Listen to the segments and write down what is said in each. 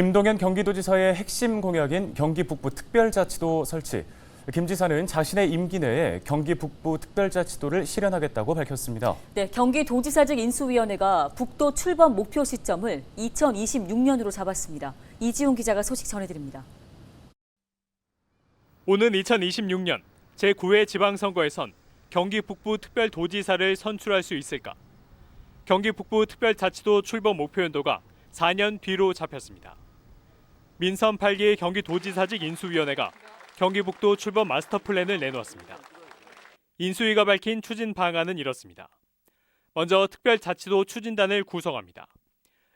김동연 경기도지사의 핵심 공약인 경기 북부 특별자치도 설치. 김 지사는 자신의 임기 내에 경기 북부 특별자치도를 실현하겠다고 밝혔습니다. 네, 경기도지사직 인수위원회가 북도 출범 목표 시점을 2026년으로 잡았습니다. 이지용 기자가 소식 전해드립니다. 오는 2026년 제9회 지방선거에선 경기 북부 특별도지사를 선출할 수 있을까? 경기 북부 특별자치도 출범 목표 연도가 4년 뒤로 잡혔습니다. 민선 8기 경기도지사직 인수위원회가 경기북도 출범 마스터 플랜을 내놓았습니다. 인수위가 밝힌 추진 방안은 이렇습니다. 먼저 특별자치도 추진단을 구성합니다.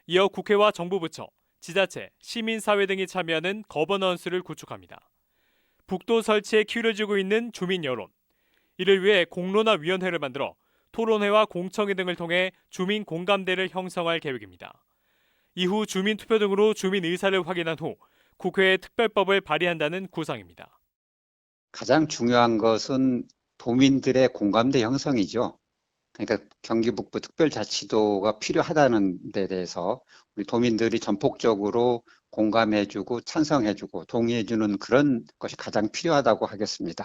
이어 국회와 정부 부처, 지자체, 시민사회 등이 참여하는 거버넌스를 구축합니다. 북도 설치에 기울어지고 있는 주민 여론. 이를 위해 공론화 위원회를 만들어 토론회와 공청회 등을 통해 주민 공감대를 형성할 계획입니다. 이후 주민 투표 등으로 주민 의사를 확인한 후 국회에 특별법을 발의한다는 구상입니다. 가장 중요한 것은 도민들의 공감대 형성이죠. 그러니까 경기 북부 특별자치도가 필요하다는 데 대해서 우리 도민들이 전폭적으로 공감해주고 찬성해주고 동의해주는 그런 것이 가장 필요하다고 하겠습니다.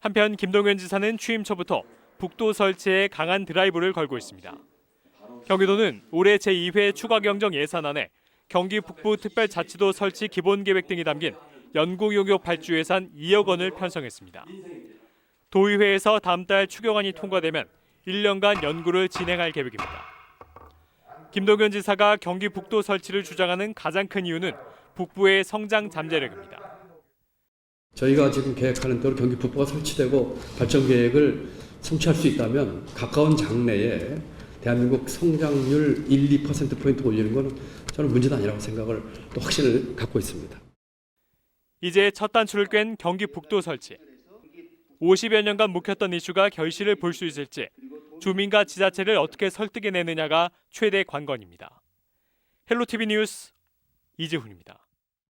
한편 김동연 지사는 취임 초부터 북도 설치에 강한 드라이브를 걸고 있습니다. 경기도는 올해 제2회 추가 경정 예산안에 경기 북부 특별자치도 설치 기본 계획 등이 담긴 연구 용역 발주 예산 2억 원을 편성했습니다. 도의회에서 다음 달 추경안이 통과되면 1년간 연구를 진행할 계획입니다. 김동연 지사가 경기 북도 설치를 주장하는 가장 큰 이유는 북부의 성장 잠재력입니다. 저희가 지금 계획하는 대로 경기 북부가 설치되고 발전 계획을 성취할 수 있다면 가까운 장래에 대한민국 성장률 1, 2%포인트 올리는 것은 저는 문제는 아니라고 생각을 또 확신을 갖고 있습니다. 이제 첫 단추를 꿰는 경기 북도 설치. 50여 년간 묵혔던 이슈가 결실을 볼 수 있을지 주민과 지자체를 어떻게 설득해내느냐가 최대 관건입니다. 헬로티비 뉴스 이지훈입니다.